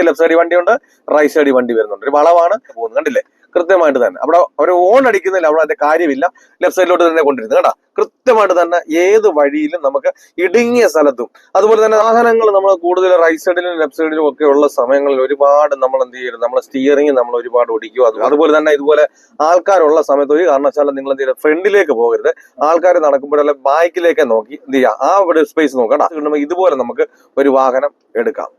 നമുക്ക് ലെഫ്റ്റ് സൈഡിൽ വണ്ടിയുണ്ട് റൈറ്റ് സൈഡിൽ വണ്ടി വരുന്നുണ്ട്. ഒരു വളവാണ് പോകുന്നത് കണ്ടില്ലേ? കൃത്യമായിട്ട് തന്നെ. അവിടെ ഒരു ഓൺ അടിക്കുന്നില്ല അവിടെ അതിന്റെ കാര്യമില്ല. ലെഫ്റ്റ് സൈഡിലോട്ട് തന്നെ കൊണ്ടിരുന്നത് കേട്ടോ കൃത്യമായിട്ട് തന്നെ ഏത് വഴിയിലും നമുക്ക് ഇടുങ്ങിയ സ്ഥലത്തും അതുപോലെ തന്നെ വാഹനങ്ങൾ നമ്മൾ കൂടുതൽ റൈറ്റ് സൈഡിലും ലെഫ്റ്റ് സൈഡിലും ഒക്കെ ഉള്ള സമയങ്ങളിൽ ഒരുപാട് നമ്മൾ എന്ത് ചെയ്യരുത് നമ്മൾ സ്റ്റിയറിംഗ് നമ്മൾ ഒരുപാട് ഓടിക്കും. അത് അതുപോലെ തന്നെ ഇതുപോലെ ആൾക്കാരുള്ള സമയത്ത് ഒരു കാരണവശാലും നിങ്ങൾ എന്ത് ചെയ്യുക ഫ്രണ്ടിലേക്ക് പോകരുത്. ആൾക്കാർ നടക്കുമ്പോഴല്ല ബാക്കിലേക്ക് നോക്കി എന്ത് ചെയ്യുക ആ ഒരു സ്പേസ് നോക്കണം ഇതുപോലെ നമുക്ക് ഒരു വാഹനം എടുക്കാം.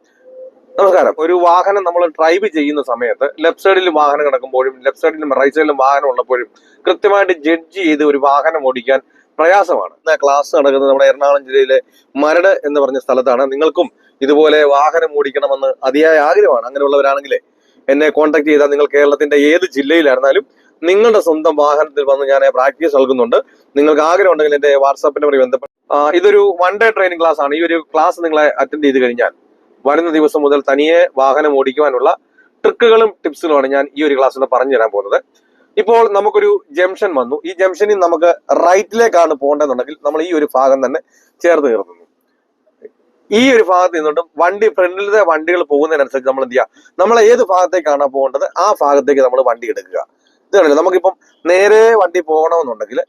നമസ്കാരം. ഒരു വാഹനം നമ്മൾ ഡ്രൈവ് ചെയ്യുന്ന സമയത്ത് ലെഫ്റ്റ് സൈഡിൽ വാഹനം കിടക്കുമ്പോഴും ലെഫ്റ്റ് സൈഡിലും റൈറ്റ് സൈഡിലും വാഹനം ഉള്ളപ്പോഴും കൃത്യമായിട്ട് ജഡ്ജ് ചെയ്ത് ഒരു വാഹനം ഓടിക്കാൻ പ്രയാസമാണ്. ക്ലാസ് നടക്കുന്നത് നമ്മുടെ എറണാകുളം ജില്ലയിലെ മരട് എന്ന് പറഞ്ഞ സ്ഥലത്താണ്. നിങ്ങൾക്കും ഇതുപോലെ വാഹനം ഓടിക്കണമെന്ന് അതിയായ ആഗ്രഹമാണ്. അങ്ങനെയുള്ളവരാണെങ്കിലേ എന്നെ കോൺടാക്ട് ചെയ്താൽ നിങ്ങൾ കേരളത്തിന്റെ ഏത് ജില്ലയിലായിരുന്നാലും നിങ്ങളുടെ സ്വന്തം വാഹനത്തിൽ വന്ന് ഞാൻ പ്രാക്ടീസ് നൽകുന്നുണ്ട്. നിങ്ങൾക്ക് ആഗ്രഹം ഉണ്ടെങ്കിൽ എന്റെ വാട്സാപ്പിന്റെ ബന്ധപ്പെട്ട് ഇതൊരു വൺ ഡേ ട്രെയിനിങ് ക്ലാസ് ആണ്. ഈ ഒരു ക്ലാസ് നിങ്ങളെ അറ്റൻഡ് ചെയ്ത് കഴിഞ്ഞാൽ വരുന്ന ദിവസം മുതൽ തനിയെ വാഹനം ഓടിക്കുവാനുള്ള ട്രിക്കുകളും ടിപ്സുകളുമാണ് ഞാൻ ഈ ഒരു ക്ലാസ്സിൽ പറഞ്ഞു തരാൻ പോകുന്നത്. ഇപ്പോൾ നമുക്കൊരു ജംഗ്ഷൻ വന്നു. ഈ ജംഗ്ഷനിൽ നമുക്ക് റൈറ്റിലേക്കാണ് പോകേണ്ടതെന്നുണ്ടെങ്കിൽ നമ്മൾ ഈ ഒരു ഭാഗം തന്നെ ചേർത്ത് നിർത്തുന്നു ഈ ഒരു ഭാഗത്ത് നിന്നിട്ടും വണ്ടി ഫ്രണ്ടിലത്തെ വണ്ടികൾ പോകുന്നതിനനുസരിച്ച് നമ്മൾ എന്ത് ചെയ്യുക നമ്മൾ ഏത് ഭാഗത്തേക്കാണ് പോകേണ്ടത് ആ ഭാഗത്തേക്ക് നമ്മൾ വണ്ടി എടുക്കുക. ഇത് കണ്ടില്ലേ? നമുക്കിപ്പം നേരെ വണ്ടി പോകണമെന്നുണ്ടെങ്കിൽ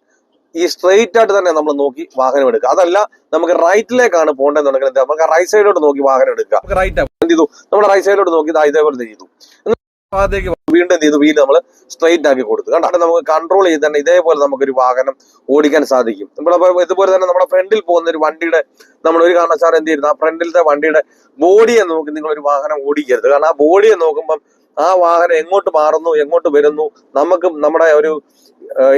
ഈ സ്ട്രെയിറ്റ് ആയിട്ട് തന്നെ നമ്മൾ നോക്കി വാഹനം എടുക്കുക. അതല്ല നമുക്ക് റൈറ്റിലേക്കാണ് പോകേണ്ടതെന്നുണ്ടെങ്കിൽ നമുക്ക് റൈറ്റ് സൈഡിലോട്ട് നോക്കി വാഹനം എടുക്കുക. റൈറ്റ് എന്ത് ചെയ്തു? നമ്മൾ റൈറ്റ് സൈഡിലോട്ട് നോക്കി ഇതാ ഇതേപോലെ ചെയ്തു. ഭാഗത്തേക്ക് വീണ്ടും എന്ത് ചെയ്തു? വീൽ നമ്മൾ സ്ട്രെയിറ്റ് ആക്കി കൊടുത്തു. കണ്ടാണ് നമുക്ക് കൺട്രോൾ ചെയ്ത് തന്നെ ഇതേപോലെ നമുക്കൊരു വാഹനം ഓടിക്കാൻ സാധിക്കും. നമ്മുടെ ഇതുപോലെ തന്നെ നമ്മുടെ ഫ്രണ്ടിൽ പോകുന്ന ഒരു വണ്ടിയുടെ നമ്മൾ ഒരു കാരണവശാലും എന്ത് ചെയ്യുന്നു ആ ഫ്രണ്ടിലത്തെ വണ്ടിയുടെ ബോഡിയെ നോക്കി നിങ്ങൾ ഒരു വാഹനം ഓടിക്കരുത്. കാരണം ആ ബോഡിയെ നോക്കുമ്പം ആ വാഹനം എങ്ങോട്ട് മാറുന്നു എങ്ങോട്ട് വരുന്നു നമുക്ക് നമ്മുടെ ഒരു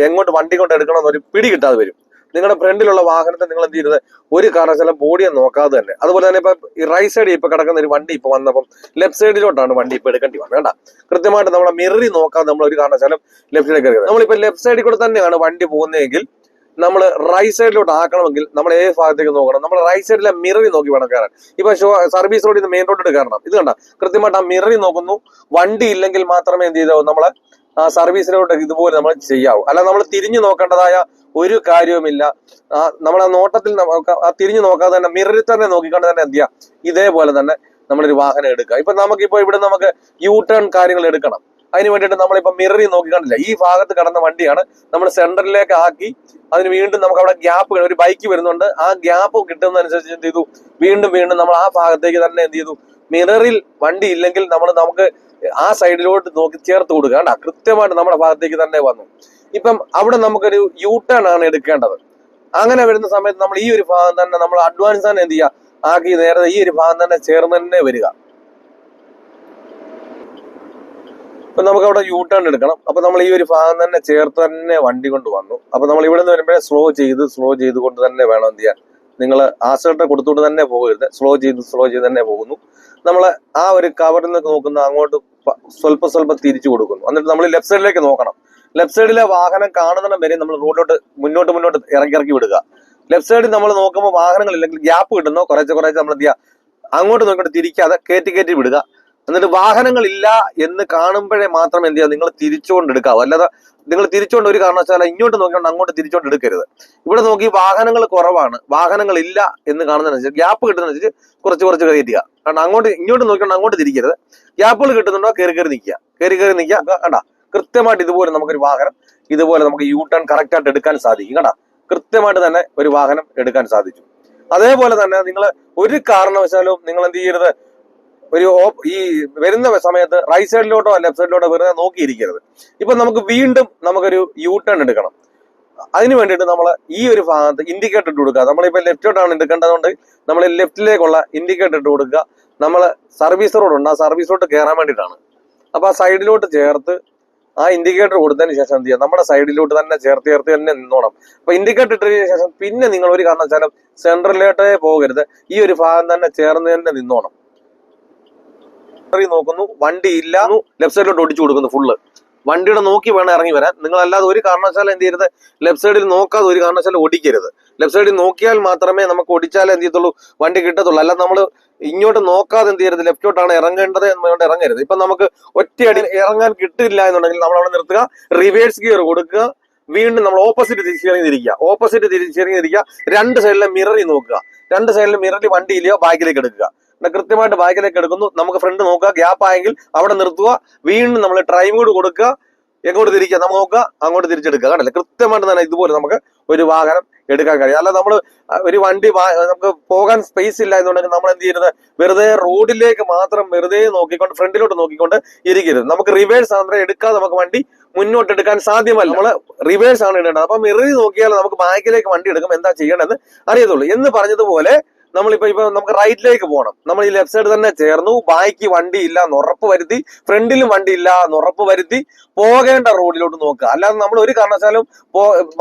എങ്ങോട്ട് വണ്ടി കൊണ്ട് എടുക്കണം ഒരു പിടി കിട്ടാതെ വരും. നിങ്ങളുടെ ഫ്രണ്ടിലുള്ള വാഹനത്തെ നിങ്ങൾ എന്ത് ചെയ്യുന്നത്? ഒരു കാരണവശാലും ബോഡിയെ നോക്കാതെ തന്നെ. അതുപോലെ തന്നെ ഇപ്പൊ ഈ റൈറ്റ് സൈഡിൽ ഇപ്പൊ കിടക്കുന്ന ഒരു വണ്ടി ഇപ്പൊ വന്നപ്പം ലെഫ്റ്റ് സൈഡിലോട്ടാണ് വണ്ടി ഇപ്പൊ എടുക്കേണ്ടി വന്നത് വേണ്ട. കൃത്യമായിട്ട് നമ്മളെ മിററി നോക്കാതെ നമ്മൾ ഒരു കാരണവശാലും ലെഫ്റ്റിലേക്ക് എടുക്കുന്നത് നമ്മളിപ്പോ ലെഫ്റ്റ് സൈഡിൽ കൂടെ തന്നെയാണ് വണ്ടി പോകുന്നതെങ്കിൽ നമ്മൾ റൈറ്റ് സൈഡിലോട്ട് ആക്കണമെങ്കിൽ നമ്മൾ ഏത് ഭാഗത്തേക്ക് നോക്കണം? നമ്മൾ റൈറ്റ് സൈഡിലെ മിററി നോക്കി വേണം കയറാൻ. ഇപ്പൊ സർവീസ് റോഡിൽ നിന്ന് മെയിൻ റോഡിൽ കയറണം. ഇത് കണ്ട? കൃത്യമായിട്ട് ആ മിററി നോക്കുന്നു. വണ്ടി ഇല്ലെങ്കിൽ മാത്രമേ എന്ത് ചെയ്താവും? നമ്മളെ ആ സർവീസിലോട്ട് ഇതുപോലെ നമ്മൾ ചെയ്യാവൂ. അല്ല നമ്മൾ തിരിഞ്ഞു നോക്കേണ്ടതായ ഒരു കാര്യവുമില്ല. നമ്മൾ ആ നോട്ടത്തിൽ ആ തിരിഞ്ഞു നോക്കാതെ തന്നെ മിററിൽ തന്നെ നോക്കിക്കൊണ്ട് തന്നെ എന്ത് ചെയ്യാം? ഇതേപോലെ തന്നെ നമ്മളൊരു വാഹനം എടുക്കുക. ഇപ്പൊ നമുക്കിപ്പോ ഇവിടെ നമുക്ക് യൂ ടേൺ കാര്യങ്ങൾ എടുക്കണം. അതിന് വേണ്ടിയിട്ട് മിററി മിററിൽ നോക്കിക്കണ്ടില്ല ഈ ഭാഗത്ത് കടന്ന വണ്ടിയാണ് നമ്മൾ സെന്ററിലേക്ക് ആക്കി അതിന് വീണ്ടും നമുക്ക് അവിടെ ഗ്യാപ്പ് ഒരു ബൈക്ക് വരുന്നുണ്ട്. ആ ഗ്യാപ്പ് കിട്ടുന്നതനുസരിച്ച് എന്ത് ചെയ്തു? വീണ്ടും വീണ്ടും നമ്മൾ ആ ഭാഗത്തേക്ക് തന്നെ എന്ത് ചെയ്തു? മിററിൽ വണ്ടി ഇല്ലെങ്കിൽ നമ്മൾ നമുക്ക് ആ സൈഡിലോട്ട് നോക്കി ചേർത്ത് കൊടുക്കുക. കണ്ടാ? കൃത്യമായിട്ട് നമ്മുടെ ഭാഗത്തേക്ക് തന്നെ വന്നു. ഇപ്പം അവിടെ നമുക്കൊരു യു ടേൺ ആണ് എടുക്കേണ്ടത്. അങ്ങനെ വരുന്ന സമയത്ത് നമ്മൾ ഈ ഒരു ഭാഗം തന്നെ നമ്മൾ അഡ്വാൻസ് തന്നെ എന്ത് ചെയ്യുക? ആക്കി നേരത്തെ ഈ ഒരു ഭാഗം തന്നെ ചേർന്ന് തന്നെ വരിക. ഇപ്പൊ നമുക്ക് അവിടെ യു ടേൺ എടുക്കണം. അപ്പൊ നമ്മൾ ഈ ഒരു ഭാഗം തന്നെ ചേർത്ത് തന്നെ വണ്ടി കൊണ്ട് വന്നു. അപ്പൊ നമ്മൾ ഇവിടെ നിന്ന് വരുമ്പോഴേ സ്ലോ ചെയ്ത് സ്ലോ ചെയ്തുകൊണ്ട് തന്നെ വേണം എന്ത് ചെയ്യാൻ. നിങ്ങൾ ആശ്രട്ട കൊടുത്തുകൊണ്ട് തന്നെ പോകരുത്. സ്ലോ ചെയ്ത് സ്ലോ ചെയ്ത് തന്നെ പോകുന്നു. നമ്മൾ ആ ഒരു കവറിൽ നിന്ന് നോക്കുന്ന അങ്ങോട്ട് സ്വല്പം സ്വല്പം തിരിച്ചു കൊടുക്കുന്നു. എന്നിട്ട് നമ്മൾ ലെഫ്റ്റ് സൈഡിലേക്ക് നോക്കണം. ലെഫ്റ്റ് സൈഡിലെ വാഹനം കാണുന്നിടം വരെ നമ്മൾ റോഡിലോട്ട് മുന്നോട്ട് മുന്നോട്ട് ഇറക്കി ഇറക്കി വിടുക. ലെഫ്റ്റ് സൈഡിൽ നമ്മൾ നോക്കുമ്പോൾ വാഹനങ്ങൾ ഇല്ലെങ്കിൽ ഗ്യാപ്പ് കിട്ടുന്നു. കുറച്ച് കുറച്ച് നമ്മൾ എന്ത് ചെയ്യുക അങ്ങോട്ട് നോക്കിയിട്ട് തിരിക്കാതെ കയറ്റി കയറ്റി വിടുക. എന്നിട്ട് വാഹനങ്ങൾ ഇല്ല എന്ന് കാണുമ്പോഴേ മാത്രം എന്ത് ചെയ്യുക? നിങ്ങൾ തിരിച്ചുകൊണ്ട് എടുക്കാവൂ അല്ലാതെ നിങ്ങൾ തിരിച്ചുകൊണ്ട് ഒരു കാരണവശാല ഇങ്ങോട്ട് നോക്കിക്കൊണ്ട് അങ്ങോട്ട് തിരിച്ചുകൊണ്ട് എടുക്കരുത് ഇവിടെ നോക്കി വാഹനങ്ങൾ കുറവാണ്. വാഹനങ്ങൾ ഇല്ല എന്ന് കാണുന്നതിനനുസരിച്ച് ഗ്യാപ്പ് കിട്ടുന്നതനുസരിച്ച് കുറച്ച് കുറച്ച് കയറ്റുക കാരണം അങ്ങോട്ട് ഇങ്ങോട്ട് നോക്കിക്കൊണ്ട് അങ്ങോട്ട് തിരിക്കരുത്. ഗ്യാപ്പുകൾ കിട്ടുന്നുണ്ടോ? കയറി കയറി നിൽക്കുക. കയറി കയറി നിൽക്കുക. കണ്ടാ? കൃത്യമായിട്ട് ഇതുപോലെ നമുക്കൊരു വാഹനം ഇതുപോലെ നമുക്ക് യൂ ടേൺ കറക്റ്റ് ആയിട്ട് എടുക്കാൻ സാധിക്കും. കണ്ടാ? കൃത്യമായിട്ട് തന്നെ ഒരു വാഹനം എടുക്കാൻ സാധിച്ചു. അതേപോലെ തന്നെ നിങ്ങൾ ഒരു കാരണവശാലും നിങ്ങൾ എന്ത് ചെയ്യരുത്? ഒരു ഈ വരുന്ന സമയത്ത് റൈറ്റ് സൈഡിലോട്ടോ ലെഫ്റ്റ് സൈഡിലോട്ടോ വെറുതെ നോക്കിയിരിക്കരുത്. ഇപ്പൊ നമുക്ക് വീണ്ടും നമുക്കൊരു യു ടേൺ എടുക്കണം. അതിന് വേണ്ടിയിട്ട് നമ്മൾ ഈ ഒരു ഭാഗത്ത് ഇൻഡിക്കേറ്റർ ഇട്ട് കൊടുക്കുക. നമ്മളിപ്പോൾ ലെഫ്റ്റോട്ടാണ് എടുക്കേണ്ടതുകൊണ്ട് നമ്മൾ ലെഫ്റ്റിലേക്കുള്ള ഇൻഡിക്കേറ്റർ ഇട്ട് കൊടുക്കുക. നമ്മൾ സർവീസ് റോഡ് ഉണ്ട്. ആ സർവീസ് റോഡ് കയറാൻ വേണ്ടിയിട്ടാണ്. അപ്പൊ ആ സൈഡിലോട്ട് ചേർത്ത് ആ ഇൻഡിക്കേറ്റർ കൊടുത്തതിന് ശേഷം എന്ത് ചെയ്യുക നമ്മുടെ സൈഡിലോട്ട് തന്നെ ചേർത്ത് ചേർത്ത് തന്നെ നിന്നോണം. അപ്പൊ ഇൻഡിക്കേറ്റർ ഇട്ടതിന് ശേഷം പിന്നെ നിങ്ങൾ ഒരു കാരണവശാലും സെൻട്രലിലോട്ടേ പോകരുത്. ഈ ഒരു ഭാഗം തന്നെ ചേർന്ന് തന്നെ നിന്നോണം. നോക്കുന്നു വണ്ടി ഇല്ല ലെഫ്റ്റ് സൈഡിലോട്ട് ഒടിച്ചു കൊടുക്കുന്നു ഫുള്ള് വണ്ടിയുടെ നോക്കി വേണം ഇറങ്ങി വരാൻ. നിങ്ങൾ അല്ലാതെ ഒരു കാരണവശാലും എന്ത് ചെയ്യരുത്? ലെഫ്റ്റ് സൈഡിൽ നോക്കാതെ ഒരു കാരണവശാലും ഓടിക്കരുത്. ലെഫ്റ്റ് സൈഡിൽ നോക്കിയാൽ മാത്രമേ നമുക്ക് ഓടിച്ചാലേ എന്ത് ചെയ്യത്തുള്ളൂ? വണ്ടി കിട്ടത്തുള്ളൂ. അല്ലാതെ നമ്മൾ ഇങ്ങോട്ട് നോക്കാതെ എന്ത് ചെയ്യരുത്. ലെഫ്റ്റോട്ടാണ് ഇറങ്ങേണ്ടത് എന്നുകൊണ്ട് ഇറങ്ങരുത്. ഇപ്പൊ നമുക്ക് ഒറ്റയടി ഇറങ്ങാൻ കിട്ടില്ല എന്നുണ്ടെങ്കിൽ നമ്മൾ അവിടെ നിർത്തുക. റിവേഴ്സ് ഗിയർ കൊടുക്കുക. വീണ്ടും നമ്മൾ ഓപ്പോസിറ്റ് തിരിച്ചിറങ്ങിയിരിക്കുക ഓപ്പോസിറ്റ് തിരിച്ചിറങ്ങിയിരിക്കുക രണ്ട് സൈഡിലെ മിററി നോക്കുക. രണ്ട് സൈഡിലെ മിററിൽ വണ്ടിയിലെയോ ബാക്കിലേക്ക് എടുക്കുക. കൃത്യമായിട്ട് ബാക്കിലേക്ക് എടുക്കുന്നു. നമുക്ക് ഫ്രണ്ട് നോക്കുക ഗ്യാപ്പ് ആയെങ്കിൽ അവിടെ നിർത്തുക. വീണ്ടും നമ്മൾ ട്രൈം കൂടി കൊടുക്കുക. എങ്ങോട്ട് തിരിക്കുക? നമുക്ക് നോക്കുക അങ്ങോട്ട് തിരിച്ചെടുക്കുക. കണ്ടല്ലേ? കൃത്യമായിട്ട് തന്നെ ഇതുപോലെ നമുക്ക് ഒരു വാഹനം എടുക്കാൻ കഴിയും. അല്ല നമ്മൾ ഒരു വണ്ടി നമുക്ക് പോകാൻ സ്പേസ് ഇല്ല എന്നുണ്ടെങ്കിൽ നമ്മൾ എന്ത് ചെയ്യരുത്? വെറുതെ റോഡിലേക്ക് മാത്രം വെറുതെ നോക്കിക്കൊണ്ട് ഫ്രണ്ടിലോട്ട് നോക്കിക്കൊണ്ട് ഇരിക്കരുത്. നമുക്ക് റിവേഴ്സ് ആണെങ്കിൽ എടുക്കാതെ നമുക്ക് വണ്ടി മുന്നോട്ട് എടുക്കാൻ സാധ്യമല്ല. നമ്മൾ റിവേഴ്സ് ആണ് ഇടേണ്ടത്. അപ്പം മെറി നോക്കിയാൽ നമുക്ക് ബാക്കിലേക്ക് വണ്ടി എടുക്കുമ്പോൾ എന്താ ചെയ്യേണ്ടതെന്ന് അറിയത്തുള്ളൂ. എന്ന് പറഞ്ഞതുപോലെ നമ്മളിപ്പോ ഇപ്പൊ നമുക്ക് റൈറ്റിലേക്ക് പോകണം നമ്മൾ ഈ ലെഫ്റ്റ് സൈഡ് തന്നെ ചേർന്നു. ബാക്കി വണ്ടി ഇല്ല എന്ന് ഉറപ്പ് വരുത്തി. ഫ്രണ്ടിലും വണ്ടി ഇല്ല എന്ന് ഉറപ്പ് വരുത്തി പോകേണ്ട റോഡിലോട്ട് നോക്കുക. അല്ലാതെ നമ്മൾ ഒരു കാരണവശാലും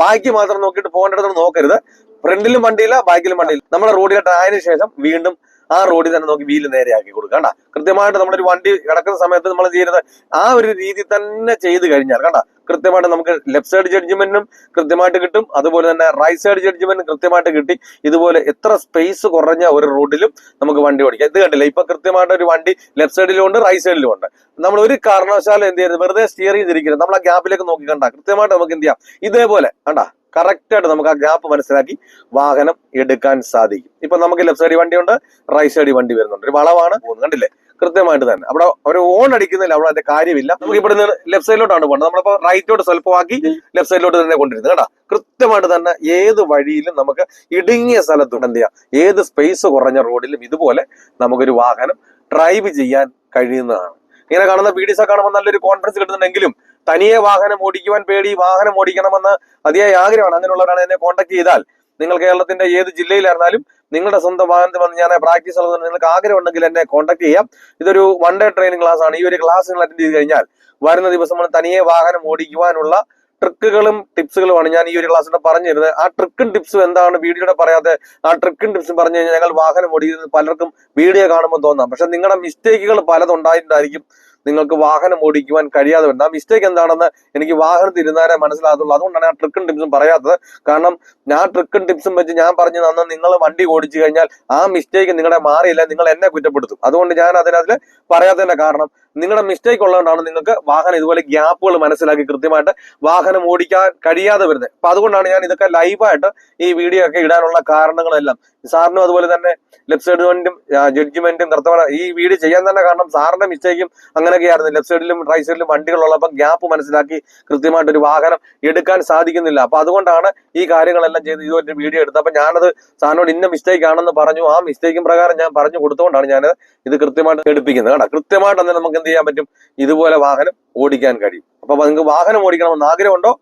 ബാക്കി മാത്രം നോക്കിയിട്ട് പോകേണ്ടത് നോക്കരുത്. ഫ്രണ്ടിലും വണ്ടിയില്ല ബാക്കിലും വണ്ടിയില്ല നമ്മുടെ റോഡിലോട്ട് ആയതിനു ശേഷം വീണ്ടും ആ റോഡിൽ തന്നെ നോക്കി വീൽ നേരെയാക്കി കൊടുക്കുക കണ്ട? കൃത്യമായിട്ട് നമ്മളൊരു വണ്ടി കിടക്കുന്ന സമയത്ത് നമ്മൾ ചെയ്യുന്നത് ആ ഒരു രീതി തന്നെ ചെയ്ത് കഴിഞ്ഞാൽ കണ്ട? കൃത്യമായിട്ട് നമുക്ക് ലെഫ്റ്റ് സൈഡ് ജഡ്ജ്മെന്റും കൃത്യമായിട്ട് കിട്ടും. അതുപോലെ തന്നെ റൈറ്റ് സൈഡ് ജഡ്ജ്മെന്റും കൃത്യമായിട്ട് കിട്ടി. ഇതുപോലെ എത്ര സ്പേസ് കുറഞ്ഞ ഒരു റോഡിലും നമുക്ക് വണ്ടി ഓടിക്കാം. ഇത് കണ്ടില്ല? ഇപ്പൊ കൃത്യമായിട്ട് ഒരു വണ്ടി ലെഫ്റ്റ് സൈഡിലും ഉണ്ട് റൈറ്റ് സൈഡിലും ഉണ്ട്. നമ്മൾ ഒരു കാരണവശാലും എന്ത് ചെയ്യരുത്? വെറുതെ സ്റ്റിയർ ചെയ്തിരിക്കരുത്. നമ്മൾ ആ ഗ്യാപ്പിലേക്ക് നോക്കി കണ്ട കൃത്യമായിട്ട് നമുക്ക് എന്ത് ചെയ്യാം? ഇതേപോലെ കണ്ട? കറക്റ്റ് ആയിട്ട് നമുക്ക് ആ ഗ്യാപ്പ് മനസ്സിലാക്കി വാഹനം എടുക്കാൻ സാധിക്കും. ഇപ്പൊ നമുക്ക് ലെഫ്റ്റ് സൈഡിൽ വണ്ടിയുണ്ട് റൈറ്റ് സൈഡിൽ വണ്ടി വരുന്നുണ്ട്. ഒരു വളവാണ് പോകുന്നത്. കണ്ടില്ലേ? കൃത്യമായിട്ട് തന്നെ. അവിടെ അവർ ഓൺ അടിക്കുന്നില്ല അവിടെ അതിന്റെ കാര്യമില്ല. നമുക്ക് ഇവിടെ നിന്ന് ലെഫ്റ്റ് സൈഡിലോട്ടാണ് പോകുന്നത് നമ്മളിപ്പോ റൈറ്റോട്ട് സ്വല്പമാക്കി ലെഫ്റ്റ് സൈഡിലോട്ട് തന്നെ കൊണ്ടിരുന്നത് കേട്ടോ കൃത്യമായിട്ട് തന്നെ ഏത് വഴിയിലും നമുക്ക് ഇടുങ്ങിയ സ്ഥലത്ത് എന്ത് ചെയ്യാം? ഏത് സ്പേസ് കുറഞ്ഞ റോഡിലും ഇതുപോലെ നമുക്കൊരു വാഹനം ഡ്രൈവ് ചെയ്യാൻ കഴിയുന്നതാണ്. ഇങ്ങനെ കാണുന്ന വീഡിയോസ് കാണുമ്പോൾ നല്ലൊരു കോൺഫിഡൻസ് കിട്ടുന്നുണ്ടെങ്കിലും തനിയെ വാഹനം ഓടിക്കുവാൻ പേടി വാഹനം ഓടിക്കണമെന്ന് അതിയായ ആഗ്രഹമാണ്. അങ്ങനെയുള്ളവരാണ് എന്നെ കോൺടാക്ട് ചെയ്താൽ. നിങ്ങൾ കേരളത്തിന്റെ ഏത് ജില്ലയിലായിരുന്നാലും നിങ്ങളുടെ സ്വന്തം വാഹനത്തിൽ വന്ന് ഞാൻ പ്രാക്ടീസ് നടത്തുന്നത് നിങ്ങൾക്ക് ആഗ്രഹം ഉണ്ടെങ്കിൽ എന്നെ കോൺടാക്ട് ചെയ്യാം. ഇതൊരു വൺ ഡേ ട്രെയിനിങ് ക്ലാസ് ആണ്. ഈ ഒരു ക്ലാസ് നിങ്ങൾ അറ്റൻഡ് ചെയ്ത് കഴിഞ്ഞാൽ വരുന്ന ദിവസം നമ്മൾ തനിയെ വാഹനം ഓടിക്കുവാനുള്ള ട്രിക്കുകളും ടിപ്സുകളുമാണ് ഞാൻ ഈ ഒരു ക്ലാസ്സിൽ പറഞ്ഞു തരുന്നത് ആ ട്രിക്കും ടിപ്സും എന്താണ് വീഡിയോയുടെ പറയാതെ ആ ട്രിക്കും ടിപ്സും പറഞ്ഞു കഴിഞ്ഞാൽ ഞങ്ങൾ വാഹനം ഓടിക്കുന്നത് പലർക്കും വീഡിയോ കാണുമ്പോൾ തോന്നാം. പക്ഷെ നിങ്ങളുടെ മിസ്റ്റേക്കുകൾ പലതും ഉണ്ടായിട്ടുണ്ടായിരിക്കും. നിങ്ങൾക്ക് വാഹനം ഓടിക്കുവാൻ കഴിയാതെ വരുന്നത് ആ മിസ്റ്റേക്ക് എന്താണെന്ന് എനിക്ക് വാഹനത്തിൽ ഇരുന്നാലേ മനസ്സിലാകത്തുള്ളൂ. അതുകൊണ്ടാണ് ആ ട്രിക്കും ടിപ്സും പറയാത്തത്. കാരണം ഞാൻ ട്രിക്കും ടിപ്സും വെച്ച് ഞാൻ പറഞ്ഞു തന്ന നിങ്ങൾ വണ്ടി ഓടിച്ചു കഴിഞ്ഞാൽ ആ മിസ്റ്റേക്ക് നിങ്ങളുടെ മാറിയില്ല നിങ്ങൾ എന്നെ കുറ്റപ്പെടുത്തും. അതുകൊണ്ട് ഞാൻ അതിനകത്ത് പറയാത്തതിന്റെ കാരണം നിങ്ങളുടെ മിസ്റ്റേക്ക് ഉള്ളതുകൊണ്ടാണ് നിങ്ങൾക്ക് വാഹനം ഇതുപോലെ ഗ്യാപ്പുകൾ മനസ്സിലാക്കി കൃത്യമായിട്ട് വാഹനം ഓടിക്കാൻ കഴിയാതെ വരുന്നത്. അപ്പൊ അതുകൊണ്ടാണ് ഞാൻ ഇതൊക്കെ ലൈവായിട്ട് ഈ വീഡിയോ ഒക്കെ ഇടാനുള്ള കാരണങ്ങളെല്ലാം. സാറിനും അതുപോലെ തന്നെ ലെഫ്റ്റ് സൈഡിലും ജഡ്ജ്മെന്റും കൃത്യമാണ് ഈ വീട് ചെയ്യാൻ തന്നെ കാരണം സാറിന്റെ മിസ്റ്റേക്കും അങ്ങനെയൊക്കെ ആയിരുന്നു. ലെഫ്റ്റ് സൈഡിലും റൈറ്റ് സൈഡിലും വണ്ടികളുള്ളപ്പം ഗ്യാപ്പ് മനസ്സിലാക്കി കൃത്യമായിട്ട് ഒരു വാഹനം എടുക്കാൻ സാധിക്കുന്നില്ല. അപ്പൊ അതുകൊണ്ടാണ് ഈ കാര്യങ്ങളെല്ലാം ചെയ്ത് ഇതുപോലെ വീഡിയോ എടുത്തത്. അപ്പൊ ഞാനത് സാറിനോട് ഇന്ന മിസ്റ്റേക്ക് ആണെന്ന് പറഞ്ഞു. ആ മിസ്റ്റേക്കും പ്രകാരം ഞാൻ പറഞ്ഞു കൊടുത്തുകൊണ്ടാണ് ഞാൻ ഇത് കൃത്യമായിട്ട് എടുപ്പിക്കുന്നത്. കേട്ടോ കൃത്യമായിട്ട് തന്നെ നമുക്ക് എന്ത് ചെയ്യാൻ പറ്റും? ഇതുപോലെ വാഹനം ഓടിക്കാൻ കഴിയും. അപ്പൊ നിങ്ങൾക്ക് വാഹനം ഓടിക്കണമെന്ന് ആഗ്രഹമുണ്ടോ?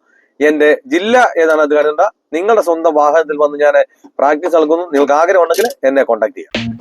എന്റെ ജില്ല ഏതാണ് അത് കരുതണ്ട നിങ്ങളുടെ സ്വന്തം വാഹനത്തിൽ വന്ന് ഞാൻ പ്രാക്ടീസ് നൽകുന്നു. നിങ്ങൾക്ക് ആഗ്രഹം ഉണ്ടെങ്കിൽ എന്നെ കോൺടാക്ട് ചെയ്യാം.